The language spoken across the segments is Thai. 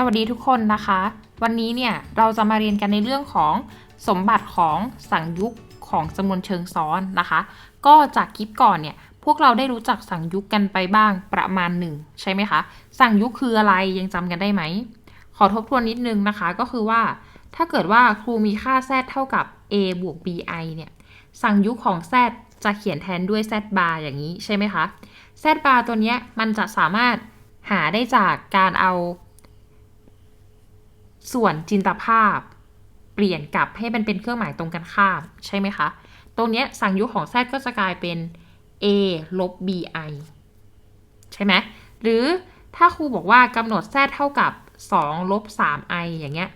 สวัสดีทุกคนนะคะ วันนี้เนี่ยเราจะมาเรียนกันในเรื่องของสมบัติของสังยุกของจำนวนเชิงซ้อนนะคะ ก็จากคลิปก่อนเนี่ยพวกเราได้รู้จักสังยุกกันไปบ้างประมาณหนึ่งใช่ไหมคะ สังยุกคืออะไรยังจำกันได้ไหม ขอทบทวนนิดนึงนะคะก็คือว่า ถ้าเกิดว่าครูมีค่า z เท่ากับ a บวก bi เนี่ยสังยุกของ z จะเขียนแทนด้วย z bar อย่างนี้ใช่ไหมคะ z bar ตัวเนี้ยมันจะสามารถหาได้จากการเอา ส่วนจินตภาพ เปลี่ยนกลับให้มันเป็นเครื่องหมายตรงกันข้าม ใช่ไหมคะ ตรงเนี้ยสังยุกของ z ก็จะกลายเป็น a ลบ bi ใช่ไหมหรือถ้าครูบอกว่ากำหนด z เท่ากับ 2 ลบ 3i อย่างเงี้ย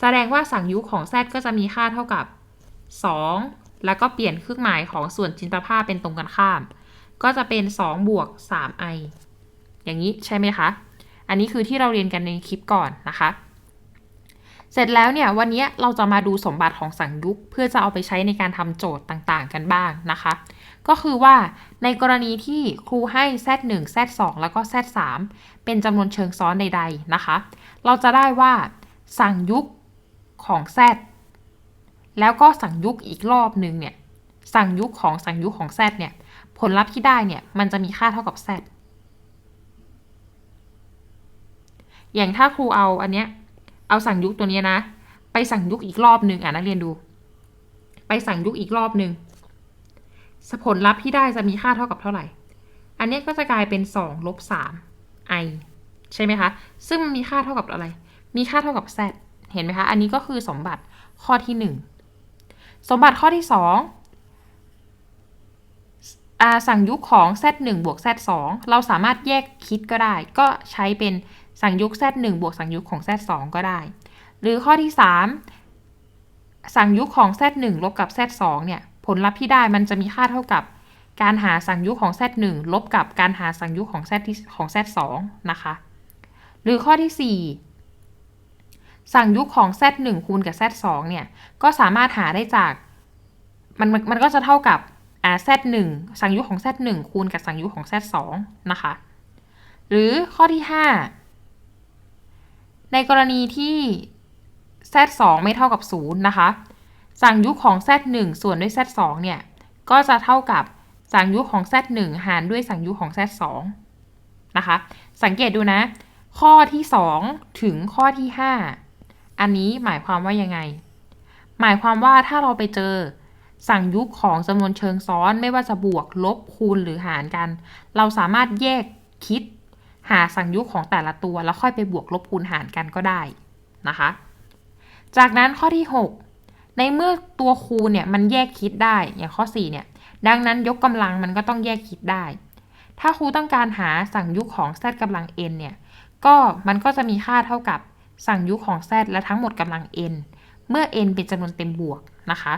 แสดงว่าสังยุกของ z ก็จะมีค่าเท่ากับ 2 แล้วก็เปลี่ยนเครื่องหมายของส่วนจินตภาพเป็นตรงกันข้าม ก็จะเป็น 2 บวก 3i อย่างนี้ใช่ไหมคะ อันนี้คือที่เราเรียนกันในคลิปก่อนนะคะ เสร็จแล้วเนี่ยวันนี้เราจะมาดูสมบัติของสังยุกเพื่อจะเอาไปใช้ในการทำโจทย์ต่างๆ กันบ้างนะคะ ก็คือว่าในกรณีที่ครูให้ z1 z2 แล้วก็ z3 เป็นจำนวนเชิงซ้อนใดๆนะคะ เราจะได้ว่าสังยุกของ z แล้วก็สังยุกอีกรอบหนึ่งเนี่ยสังยุกของสังยุกของ z เนี่ยผลลัพธ์ที่ได้เนี่ยมันจะมีค่าเท่ากับ z อย่างถ้าครูเอาอันเนี้ย เอาสั่งยุกตัวนี้นะ ไปสั่งยุกอีกรอบหนึ่งอะนักเรียนดู ไปสั่งยุกอีกรอบหนึ่งผลลัพธ์ที่ได้จะมีค่าเท่ากับเท่าไหร่ อันนี้ก็จะกลายเป็น2ลบ3 i ใช่ไหมคะ ซึ่งมันมีค่าเท่ากับอะไร มีค่าเท่ากับ z เห็นไหมคะ อันนี้ก็คือสมบัติข้อที่ 1 สมบัติข้อที่2อาสั่งยุกของ z 1บวก z 2เราสามารถแยกคิดก็ได้ ก็ใช้เป็น สั่งยุก z 1 บวกสั่งยุกของ z 2 ก็ได้ หรือข้อที่ 3 สั่งยุกของ z 1 ลบกับ z 2 เนี่ย ผลลัพธ์ที่ได้มันจะมีค่าเท่ากับ การหาสั่งยุกของ z 1 ลบกับการหาสั่งยุกของ z ที่ของ z 2 นะคะ หรือข้อที่ 4 สั่งยุกของ z 1 คูณกับ z 2 เนี่ย ก็สามารถหาได้จาก มันมันก็จะเท่ากับอ่า z 1 สั่งยุกของ z 1 คูณกับสั่งยุกของ z 2 นะคะ หรือข้อที่ 5 ในกรณีที่ z 2ไม่เท่ากับ 0 นะคะ สั่งยุกของ z 1ส่วนด้วย z 2เนี่ย ก็จะเท่ากับสั่งยุกของ z 1หารด้วยสั่งยุกของ z 2นะคะ สังเกตดูนะ ข้อที่ 2 ถึงข้อที่ 5 อันนี้หมายความว่ายังไง หมายความว่าถ้าเราไปเจอสั่งยุกของจำนวนเชิงซ้อนไม่ว่าจะบวก ลบคูณหรือหารกัน เราสามารถแยกคิด หาสั่งยุกของแต่ละตัวแล้วค่อยไปบวกลบคูณหารกันก็ได้นะคะ จากนั้นข้อที่ 6 ในเมื่อตัวคูณเนี่ยมันแยกคิดได้อย่างข้อ4เนี่ยดังนั้นยกกำลังมันก็ต้องแยกคิดได้ ถ้าครูต้องการหาสั่งยุกของ z กำลัง n เนี่ยก็มันก็จะมีค่าเท่ากับสั่งยุกของ z และทั้งหมดกำลัง n เมื่อ n เป็นจำนวนเต็มบวกนะคะ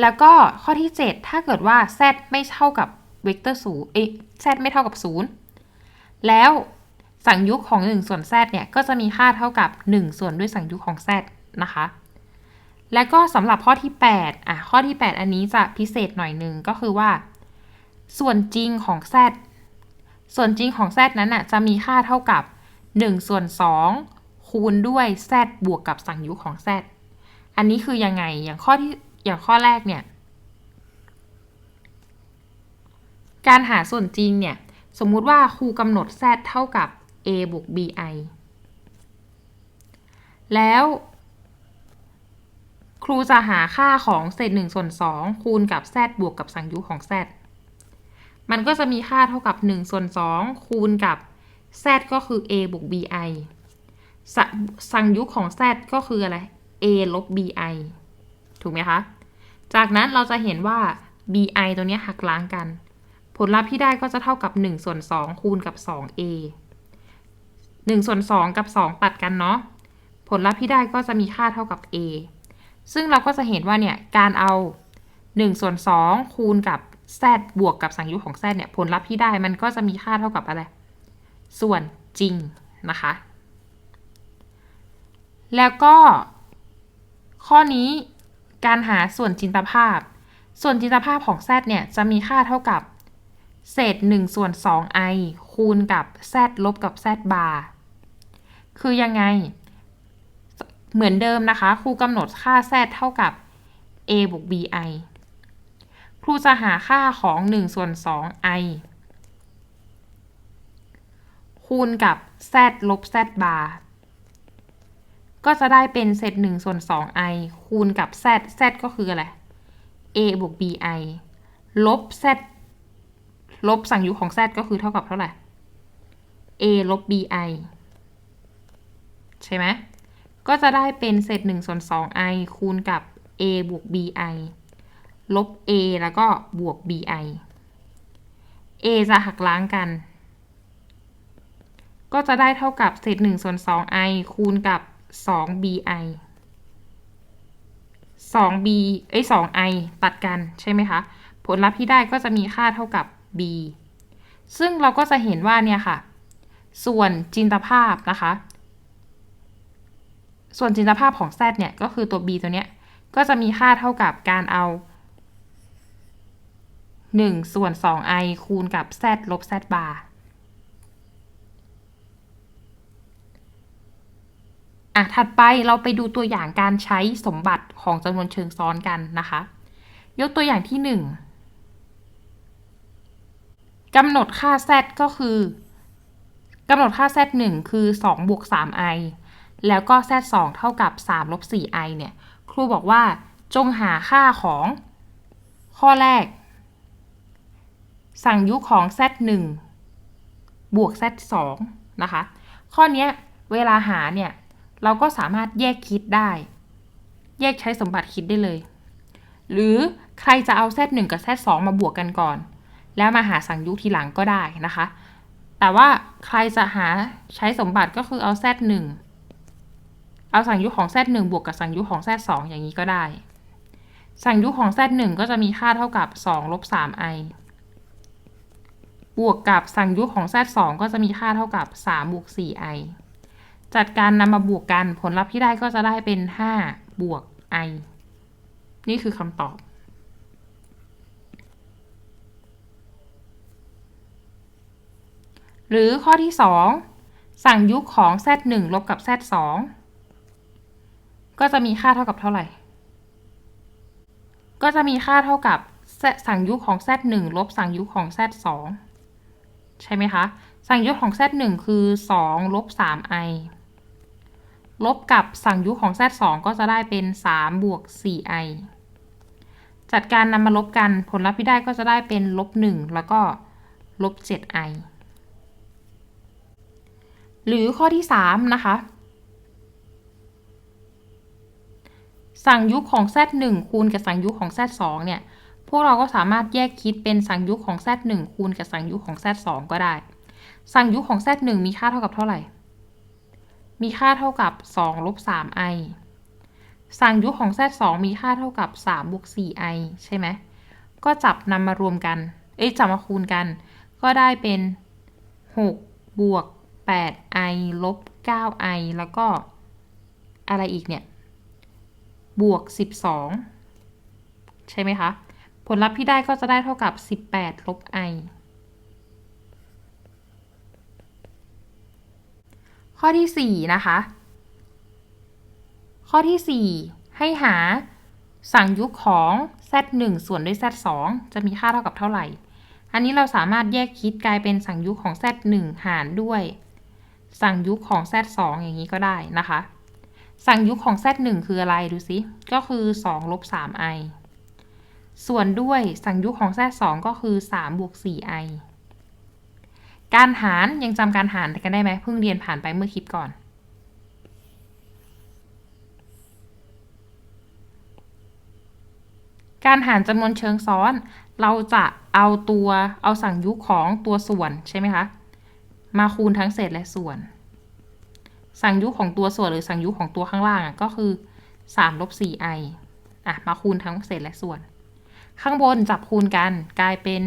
แล้วก็ข้อที่ 7 ถ้าเกิดว่า z ไม่เท่ากับเวกเตอร์ศูนย์เอ๊ะ z ไม่เท่ากับ 0 แล้วสังยุกของ 1 ส่วน z เนี่ยก็จะมีค่าเท่ากับ 1 ส่วนด้วยสังยุกของ z นะคะ แล้วก็สำหรับข้อที่ 8 อะ ข้อที่ 8 อันนี้จะพิเศษหน่อยหนึ่งก็คือว่า ส่วนจริงของ z ส่วนจริงของ z นั้นอะจะมีค่าเท่ากับ 1 ส่วน 2 คูณด้วย z บวกกับสังยุกของ z อันนี้คือยังไง อย่างข้อที่ อย่างข้อแรกเนี่ย การหาส่วนจริงเนี่ย สมมุติว่าครูกำหนด z เท่ากับ a บวก bi แล้วครูจะหาค่าของเศษ1ส่วน2คูณกับ z บวกกับสั่งยุของ z มันก็จะมีค่าเท่ากับ1ส่วน2คูณกับ z ก็คือ a บวก bi สสั่งยุของ z ก็คืออะไร a ลบ bi ถูกไหมคะ จากนั้นเราจะเห็นว่า bi ตัวนี้หักล้างกัน ผลลัพธ์ที่ได้ก็จะเท่ากับ1ส่วน2คูณกับ 2a 1ส่วน2กับ 2 ตัดกันเนาะ ผลลัพธ์ที่ได้ก็จะมีค่าเท่ากับ a ซึ่งเราก็จะเห็นว่าเนี่ยการเอา1ส่วน2คูณกับ z บวกกับสั่งยุกของ z เนี่ยผลลัพธ์ที่ได้มันก็จะมีค่าเท่ากับอะไร ส่วนจริงนะคะ แล้วก็ ข้อนี้การหาส่วนจินตภาพ ส่วนจินตภาพของ z เนี่ยจะมีค่าเท่ากับ เศษ1ส่วน 2i คูณกับ z ลบกับ z bar คือยังไง เหมือนเดิมนะคะครูกำหนดค่า z เท่ากับ a บวก bi ครูจะหาค่าของ1ส่วน 2 i คูณกับ z ลบ z bar ก็จะได้เป็นเศษ1ส่วน 2i คูณกับ z z ก็คืออะไร a บวก bi ลบ z ลบสั่งยุของ z ก็คือเท่ากับเท่าไหร่ a ลบ bi ใช่ไหม ก็จะได้เป็นเศษ1ส่วน 2i คูณกับ a บวก bi ลบ a แล้วก็บวก bi a จะหักล้างกัน ก็จะได้เท่ากับเศษ1ส่วน 2i คูณกับ 2bi 2b เอ้ย 2i ตัดกันใช่ไหมคะ ผลลัพธ์ที่ได้ก็จะมีค่าเท่ากับ b ซึ่งเราก็จะเห็นว่าเนี่ยค่ะ ส่วนจินตภาพนะคะ ส่วนจินตภาพของ z เนี่ยก็คือตัว b ตัวเนี้ย ก็จะมีค่าเท่ากับการเอา 1 ส่วน 2i คูณกับ z ลบ z bar อะ ถัดไปเราไปดูตัวอย่างการใช้สมบัติของจำนวนเชิงซ้อนกันนะคะ ยกตัวอย่างที่ 1 กำหนดค่า z ก็คือกำหนดค่า z 1คือ 2 บวก 3i แล้วก็ z 2เท่ากับ 3 ลบ 4i เนี่ย ครูบอกว่าจงหาค่าของข้อแรก สั่งยุของ z 1บวก z 2นะคะ ข้อนี้เวลาหาเนี่ย เราก็สามารถแยกคิดได้ แยกใช้สมบัติคิดได้เลย หรือใครจะเอา z 1กับ z 2มาบวกกันก่อน แล้วมาหาสังยุทีหลังก็ได้นะคะ แต่ว่าใครจะหาใช้สมบัติก็คือเอา z 1 เอาสังยุของ z 1 บวกกับสังยุของ z 2 อย่างนี้ก็ได้ สังยุของ z 1 ก็จะมีค่าเท่ากับ2ลบ 3i บวกกับสังยุของ z 2 ก็จะมีค่าเท่ากับ3บวก 4i จัดการนำมาบวกกันผลลัพธ์ที่ได้ก็จะได้เป็น 5 บวก i นี่คือคำตอบ หรือข้อที่ 2 สั่งยุคของ z 1 ลบกับ z 2 ก็จะมีค่าเท่ากับเท่าไหร่ ก็จะมีค่าเท่ากับสั่งยุคของ z 1 ลบสั่งยุคของ z 2 ใช่ไหมคะ สั่งยุคของ z 1 คือ 2 ลบ 3i ลบกับสั่งยุคของ z 2 ก็จะได้เป็น 3 บวก 4i จัดการนำมาลบกัน ผลลัพธ์ที่ได้ก็จะได้เป็นลบ 1 แล้วก็ลบ 7i หรือข้อที่ 3 นะคะ สั่งยุคของ z 1 คูณกับสั่งยุคของ z 2 เนี่ย พวกเราก็สามารถแยกคิดเป็นสั่งยุคของ z 1 คูณกับสั่งยุคของ z 2 ก็ได้ สั่งยุคของ z 1 มีค่าเท่ากับเท่าไหร่ มีค่าเท่ากับ2ลบ 3i สั่งยุคของ z 2 มีค่าเท่ากับ3บวก 4i ใช่ไหม ก็จับนำมารวมกัน เอ้ยจับมาคูณกัน ก็ได้เป็น 6 บวก 8i ลบ 9i แล้วก็อะไรอีกเนี่ย บวก 12 ใช่ไหมคะ ผลลัพธ์ที่ได้ก็จะได้เท่ากับ 18 ลบ i ข้อที่ 4 นะคะ ข้อที่ 4 ให้หาสั่งยุคของ z 1ส่วนด้วย z 2จะมีค่าเท่ากับเท่าไหร่ อันนี้เราสามารถแยกคิดกลายเป็นสั่งยุคของ z 1หารด้วย สั่งยุคของ z 2 อย่างนี้ก็ได้นะคะ สั่งยุคของ z 1 คืออะไรดูสิก็คือ2ลบ 3i ส่วนด้วยสั่งยุคของ z 2 ก็คือ3บวก 4i การหารยังจำการหารกันได้ไหมเพิ่งเรียนผ่านไปเมื่อคลิปก่อน การหารจำนวนเชิงซ้อน เราจะเอาตัวเอาสั่งยุคของตัวส่วนใช่ไหมคะ มาคูณทั้งเศษและส่วน สั่งยุคของตัวส่วนหรือสั่งยุคของตัวข้างล่างก็คือ3ลบ 4i อะ มาคูณทั้งเศษและส่วน ข้างบนจับคูณกันกลายเป็น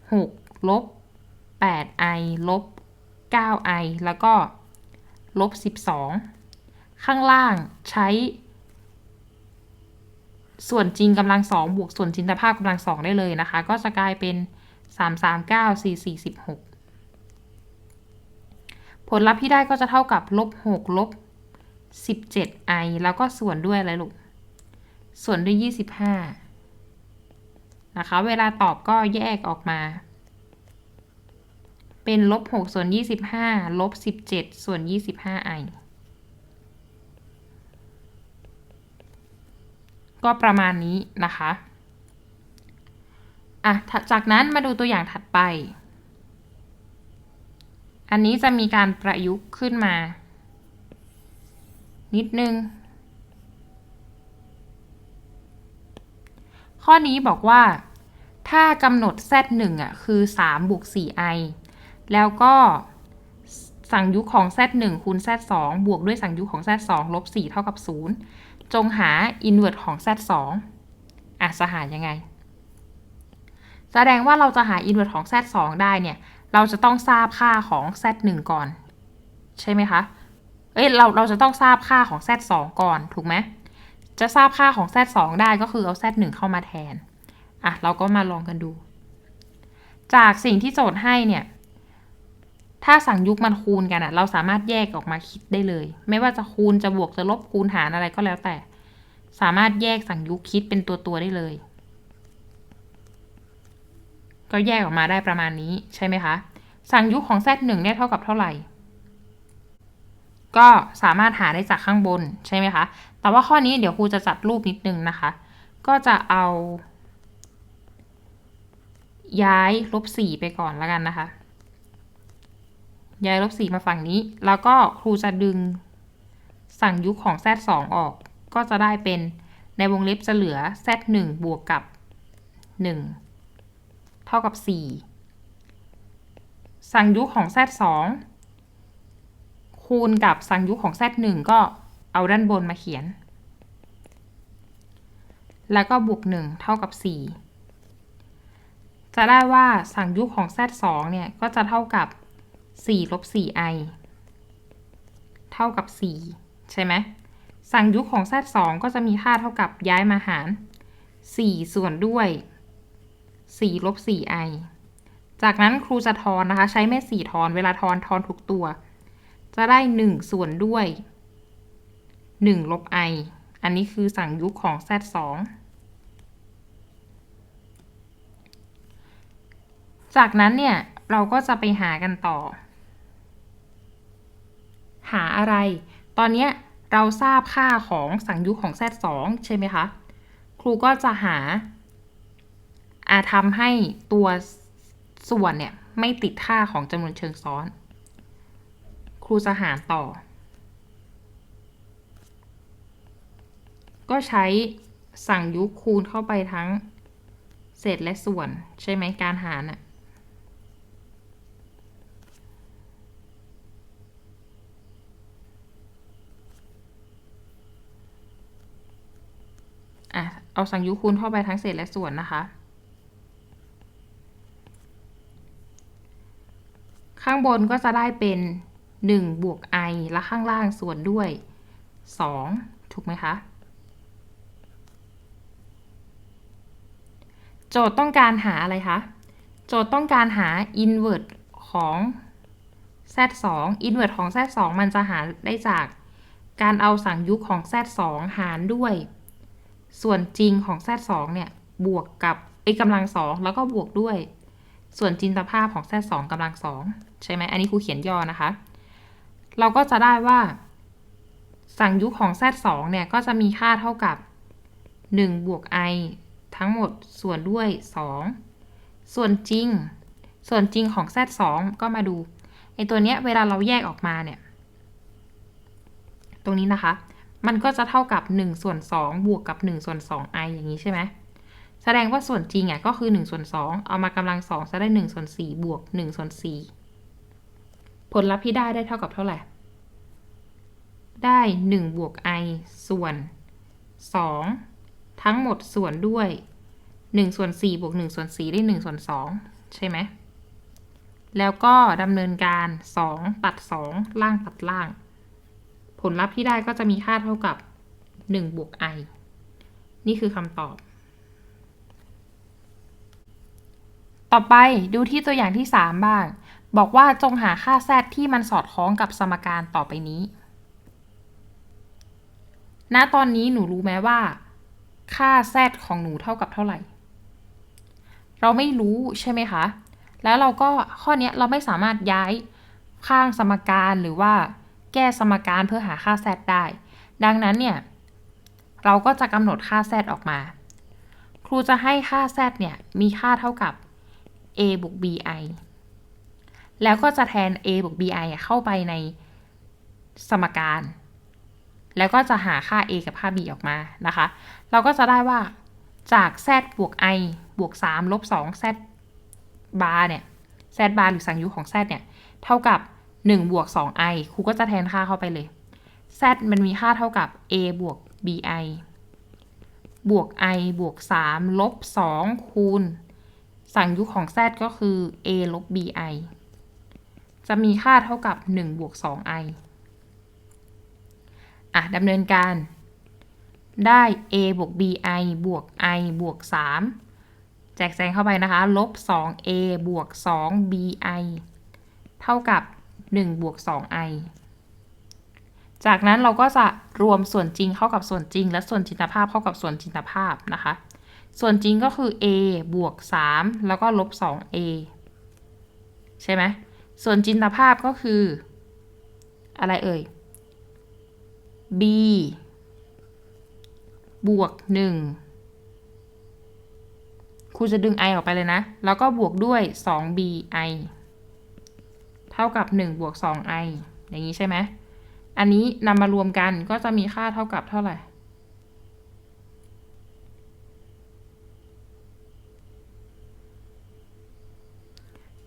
6 ลบ 8i ลบ 9i แล้วก็ ลบ 12 ข้างล่างใช้ ส่วนจริงกำลังสองบวกส่วนจินตภาพกำลังสองได้เลยนะคะ ก็จะกลายเป็น 3 3 9 4 4 16 ผลลัพธ์ที่ได้ก็จะเท่ากับลบ6ลบ17 i แล้วก็ส่วนด้วยอะไรลูก ส่วนด้วย25นะคะ เวลาตอบก็แยกออกมา เป็นลบ6ส่วน25ลบ17ส่วน25 i ก็ประมาณนี้นะคะอะจากนั้นมาดูตัวอย่างถัดไป อันนี้จะมีการประยุกต์ขึ้นมา นิดนึง ข้อนี้บอกว่า ถ้ากำหนด z1 อะคือ 3 บวก 4i แล้วก็สั่งยุคของ z1 คูณ z2 บวกด้วยสั่งยุคของ z2 ลบ 4 เท่ากับ 0 จงหา inverse ของ z2 อะจะหายังไง แสดงว่าเราจะหา inverse ของ z2 ได้เนี่ย เราจะต้องทราบค่าของ z1 ก่อน ใช่ไหมคะ เอ้ยเราเราจะต้องทราบค่าของ z2 ก่อนถูกไหม จะทราบค่าของ z2 ได้ก็คือเอา z1 เข้ามาแทน อะ เราก็มาลองกันดู จากสิ่งที่โจทย์ให้เนี่ย ถ้าสั่งยุคมันคูณกันอะเราสามารถแยกออกมาคิดได้เลย ไม่ว่าจะคูณจะบวกจะลบคูณหารอะไรก็แล้วแต่ สามารถแยกสั่งยุคคิดเป็นตัวตัวได้เลย ก็แยกออกมาได้ประมาณนี้ใช่ไหมคะ สั่งยุคของ z1 เนี่ยเท่ากับเท่าไหร่ ก็สามารถหาได้จากข้างบนใช่ไหมคะ แต่ว่าข้อนี้เดี๋ยวครูจะจัดรูปนิดนึงนะคะ ก็จะเอา ย้ายลบสี่ไปก่อนแล้วกันนะคะ ย้ายลบสี่มาฝั่งนี้ แล้วก็ครูจะดึงสั่งยุคของ z2 ออก ก็จะได้เป็นในวงเล็บจะเหลือ z1 บวกกับ 1 เท่ากับ 4 สั่งยุคของ z2 คูณกับสั่งยุคของ z1 ก็เอาด้านบนมาเขียน แล้วก็บวก 1 เท่ากับ 4 จะได้ว่าสั่งยุคของ z2 เนี่ย ก็จะเท่ากับ 4 ลบ 4i เท่ากับ 4 ใช่ไหมสั่งยุคของ z2 ก็จะมีค่าเท่ากับย้ายมาหาร 4 ส่วนด้วย 4ลบ 4i จากนั้นครูจะทอนนะคะ ใช้แม่4ทอนเวลาทอนทอนทุกตัว จะได้ 1 ส่วนด้วย 1 ลบ i อันนี้คือสั่งยุคของ z2 จากนั้นเนี่ย เราก็จะไปหากันต่อ หาอะไร ตอนนี้เราทราบค่าของสั่งยุคของ z2 ใช่ไหมคะ ครูก็จะหา อาทำให้ตัวส่วนเนี่ย ไม่ติดค่าของจำนวนเชิงซ้อน ครูจะหารต่อ ก็ใช้สั่งยุคคูณเข้าไปทั้งเศษและส่วน ใช่ไหมการหารน่ะอะ เอาสั่งยุคูณเข้าไปทั้งเศษและส่วนนะคะ ข้างบนก็จะได้เป็น 1 บวก i และข้างล่างส่วนด้วย 2 ถูกไหมคะ โจทย์ต้องการหาอะไรคะ โจทย์ต้องการหา inverse ของ z2 inverse ของ z2 มันจะหาได้จากการเอาสั่งยุคของ z2 หารด้วย ส่วนจริงของ z2 เนี่ย บวกกับไอกำลังสองแล้วก็บวกด้วย ส่วนจินตภาพของ z2 กำลังสอง ใช่ไหมอันนี้ครูเขียนย่อนะคะ เราก็จะได้ว่า สั่งยุคของ z2 เนี่ยก็จะมีค่าเท่ากับ 1 บวก i ทั้งหมดส่วนด้วย 2 ส่วนจริง ส่วนจริงของ z2 ก็มาดูไอตัวเนี้ยเวลาเราแยกออกมาเนี่ย ตรงนี้นะคะ มันก็จะเท่ากับ 1 ส่วน 2 บวกกับ 1 ส่วน 2i อย่างนี้ใช่ไหมแสดงว่าส่วนจริงอะก็คือ1ส่วน2เอามากำลัง2จะได้1ส่วน4บวก1ส่วน4 ผลลัพธ์ที่ได้ได้เท่ากับเท่าไหร่ ได้ 1 บวก i ส่วน 2 ทั้งหมดส่วนด้วย 1 ส่วน 4 บวก 1 ส่วน 4 ได้ 1 ส่วน 2 ใช่ไหม แล้วก็ดำเนินการ 2 ตัด 2 ล่างตัดล่าง ผลลัพธ์ที่ได้ก็จะมีค่าเท่ากับ 1 บวก i นี่คือคำตอบ ต่อไปดูที่ตัวอย่างที่ 3 บ้าง บอกว่าจงหาค่า z ที่มันสอดคล้องกับสมการต่อไปนี้ ณ ตอนนี้หนูรู้ไหมว่า ค่า z ของหนูเท่ากับเท่าไหร่ เราไม่รู้ใช่ไหมคะ แล้วเราก็ข้อนี้เราไม่สามารถย้ายข้างสมการหรือว่าแก้สมการเพื่อหาค่า z ได้ ดังนั้นเนี่ย เราก็จะกำหนดค่า z ออกมา ครูจะให้ค่า z เนี่ย มีค่าเท่ากับ a บวก bi แล้วก็จะแทน a บวก bi เข้าไปในสมการ แล้วก็จะหาค่า a กับค่า b ออกมานะคะ เราก็จะได้ว่าจาก z บวก i บวก 3 ลบ 2 z บาร์เนี่ย z บาร์หรือสังยุของ z เนี่ย เท่ากับ 1 บวก 2i ครูก็จะแทนค่าเข้าไปเลย z มันมีค่าเท่ากับ a บวก bi บวก i บวก 3 ลบ 2 คูณ สังยุของ z ก็คือ a ลบ bi จะมีค่าเท่ากับ1บวก 2i อะดำเนินการ ได้ a บวก bi บวก i บวก 3 แจกแจงเข้าไปนะคะ ลบ 2a บวก 2bi เท่ากับ 1 บวก 2i จากนั้นเราก็จะรวมส่วนจริงเข้ากับส่วนจริง และส่วนจินตภาพเข้ากับส่วนจินตภาพนะคะ ส่วนจริงก็คือ a บวก 3 แล้วก็ลบ 2a ใช่ไหม ส่วนจินตภาพก็คือ อะไรเอ่ย b บวก 1ครูจะดึง i ออกไปเลยนะ แล้วก็บวกด้วย 2bi เท่ากับ 1 บวก 2i อย่างนี้ใช่ไหม อันนี้นำมารวมกันก็จะมีค่าเท่ากับเท่าไหร่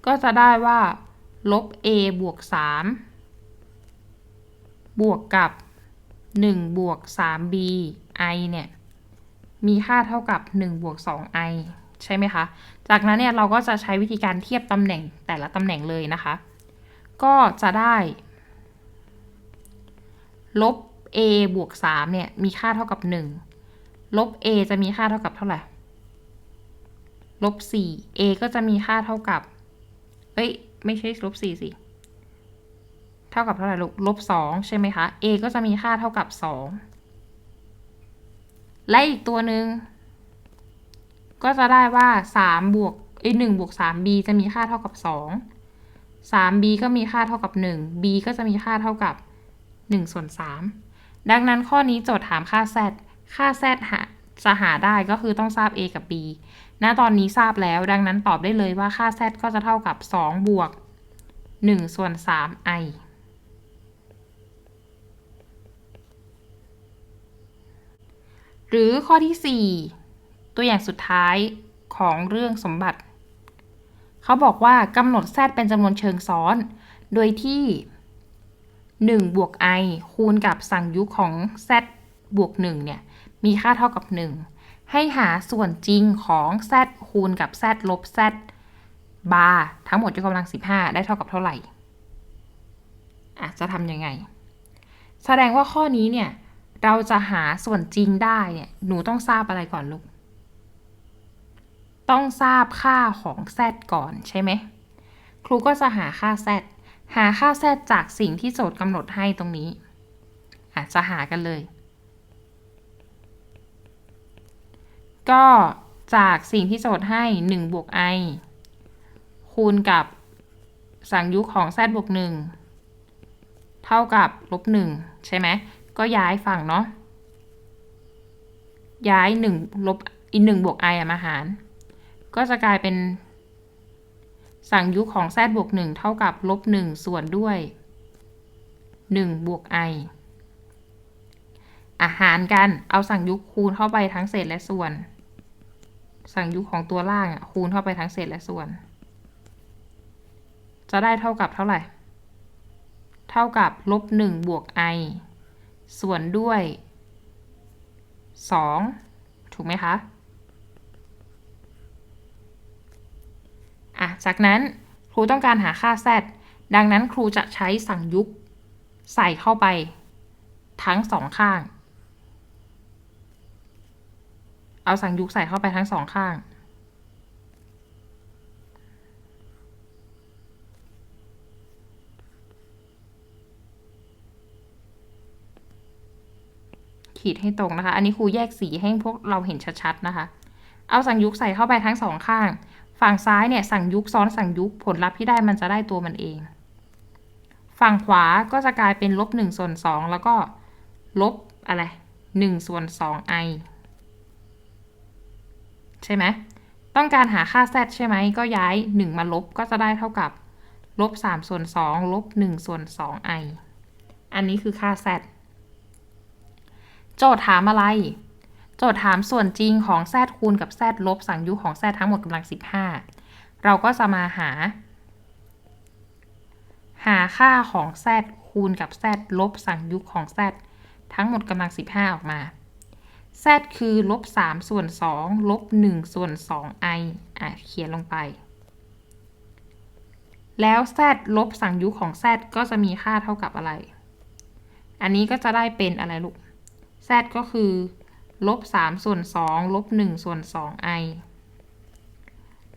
ก็จะได้ว่า ลบ a บวก 3 บวกกับ 1 บวก 3b i เนี่ย มีค่าเท่ากับ 1 บวก 2i ใช่ไหมคะ จากนั้นเนี่ยเราก็จะใช้วิธีการเทียบตำแหน่งแต่ละตำแหน่งเลยนะคะ ก็จะได้ ลบ a บวก 3 เนี่ย มีค่าเท่ากับ 1 ลบ a จะมีค่าเท่ากับเท่าไหร่ ลบ 4 a ก็จะมีค่าเท่ากับ เอ้ย ไม่ใช่ลบ4สิ เท่ากับเท่าไหร่ลบลบ2ใช่ไหมคะ a ก็จะมีค่าเท่ากับ2และอีกตัวหนึ่งก็จะได้ว่า3บวกเอ้ย1บวก 3b จะมีค่าเท่ากับ2 3b ก็มีค่าเท่ากับ1 b ก็จะมีค่าเท่ากับ1ส่วน3ดังนั้นข้อนี้โจทย์ถามค่า z ค่า z หาจะหาได้ก็คือต้องทราบ a กับ b ณตอนนี้ทราบแล้วดังนั้นตอบได้เลยว่าค่า z ก็จะเท่ากับ 2 บวก 1 ส่วน 3 i หรือข้อที่ 4 ตัวอย่างสุดท้ายของเรื่องสมบัติ เขาบอกว่ากำหนด z เป็นจำนวนเชิงซ้อน โดยที่ 1 บวก i คูณกับสั่งยุของ z บวก 1 เนี่ย มีค่าเท่ากับ 1 ให้หาส่วนจริงของ z คูณกับ z ลบ z บาร์ทั้งหมดยกกำลัง 15 ได้เท่ากับเท่าไหร่อะจะทำยังไง แสดงว่าข้อนี้เนี่ย เราจะหาส่วนจริงได้เนี่ย หนูต้องทราบอะไรก่อนลูก ต้องทราบค่าของ z ก่อนใช่ไหม ครูก็จะหาค่า z หาค่า z จากสิ่งที่โจทย์กำหนดให้ตรงนี้อาจจะหากันเลย ก็จากสิ่งที่โจทย์ให้ 1 บวก i คูณกับสังยุของ z บวก 1 เท่ากับลบ 1 ใช่ไหม ก็ย้ายฝั่งเนาะ ย้าย 1 ลบอีก1บวก i มาหาร ก็จะกลายเป็น สังยุของ z บวก 1 เท่ากับลบ 1 ส่วนด้วย 1 บวก i อาหารกัน เอาสั่งยุคคูณเข้าไปทั้งเศษและส่วน สั่งยุของตัวล่างอะคูณเข้าไปทั้งเศษและส่วน จะได้เท่ากับเท่าไหร่ เท่ากับลบ1บวก i ส่วนด้วย 2 ถูกไหมคะ อะ จากนั้นครูต้องการหาค่า z ดังนั้นครูจะใช้สั่งยุกใส่เข้าไป ทั้งสองข้าง เอาสังยุกใส่เข้าไปทั้งสองข้าง ขีดให้ตรงนะคะ อันนี้ครูแยกสีให้พวกเราเห็นชัดๆนะคะ เอาสังยุกใส่เข้าไปทั้งสองข้าง ฝั่งซ้ายเนี่ยสั่งยุคซ้อนสั่งยุคผลลัพธ์ที่ได้มันจะได้ตัวมันเอง ฝั่งขวาก็จะกลายเป็นลบหนึ่งส่วนสองแล้วก็ลบอะไรหนึ่งส่วนสองไอ ใช่ไหม ต้องการหาค่า z ใช่ไหม ก็ย้ายหนึ่งมาลบก็จะได้เท่ากับลบสามส่วนสองลบหนึ่งส่วนสอง i อันนี้คือค่า z โจทย์ถามอะไร โจทย์ถามส่วนจริงของ z คูณกับ z ลบสังยุของ z ทั้งหมดกำลัง 15 เราก็จะมาหา หาค่าของ z คูณกับ z ลบสังยุของ z ทั้งหมดกำลัง 15 ออกมา z คือลบ3ส่วน2ลบ1ส่วน 2 i อะเขียนลงไป แล้ว z ลบสังยุของ z ก็จะมีค่าเท่ากับอะไร อันนี้ก็จะได้เป็นอะไรลูก z ก็คือลบ3ส่วน2ลบ1ส่วน 2 i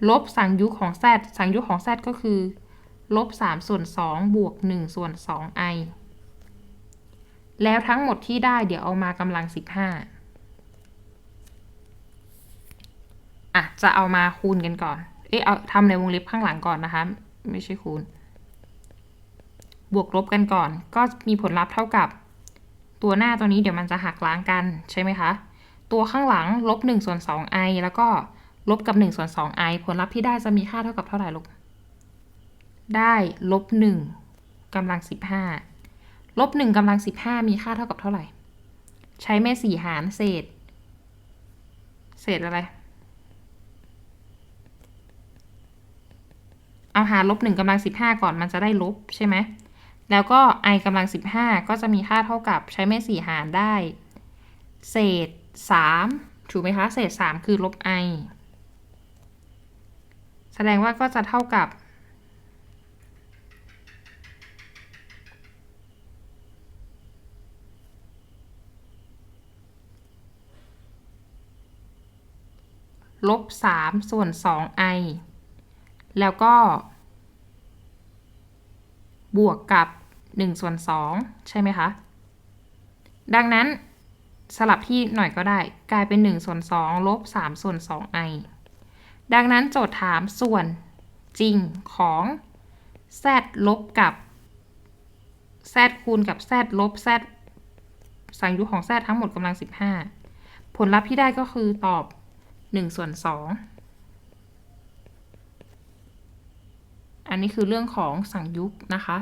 ลบสังยุของ z สังยุของ z ก็คือลบ3ส่วน2บวก1ส่วน 2 i แล้วทั้งหมดที่ได้เดี๋ยวเอามากำลัง 15 อะจะเอามาคูณกันก่อน เอ๊ะเอาทำในวงเล็บข้างหลังก่อนนะคะ ไม่ใช่คูณ บวกลบกันก่อน ก็มีผลลัพธ์เท่ากับ ตัวหน้าตัวนี้เดี๋ยวมันจะหักล้างกันใช่ไหมคะ ตัวข้างหลังลบ1ส่วน 2 i แล้วก็ลบกับ1ส่วน 2 i ผลลัพธ์ที่ได้จะมีค่าเท่ากับเท่าไหร่ลูก ได้ลบ1กำลัง 15 ลบ1กำลัง 15 มีค่าเท่ากับเท่าไหร่ ใช้แม่สี่หารเศษ เศษอะไร เอาหารลบหนึ่งกำลังสิบห้าก่อนมันจะได้ลบใช่ไหม แล้วก็ i กำลังสิบห้าก็จะมีค่าเท่ากับใช้แม่สี่หารได้ เศษสามถูกไหมคะ เศษสามคือลบ i แสดงว่าก็จะเท่ากับ ลบสามส่วนสอง i แล้วก็ บวกกับ1ส่วน2ใช่ไหมคะ ดังนั้นสลับที่หน่อยก็ได้ กลายเป็น1ส่วน2ลบ3ส่วน2 i ดังนั้นโจทย์ถามส่วนจริงของ z ลบกับ z คูณกับ z ลบ z สังยุของ z ทั้งหมดกำลัง 15 ผลลัพธ์ที่ได้ก็คือตอบ1ส่วน2 อันนี้คือเรื่องของสังยุกนะคะ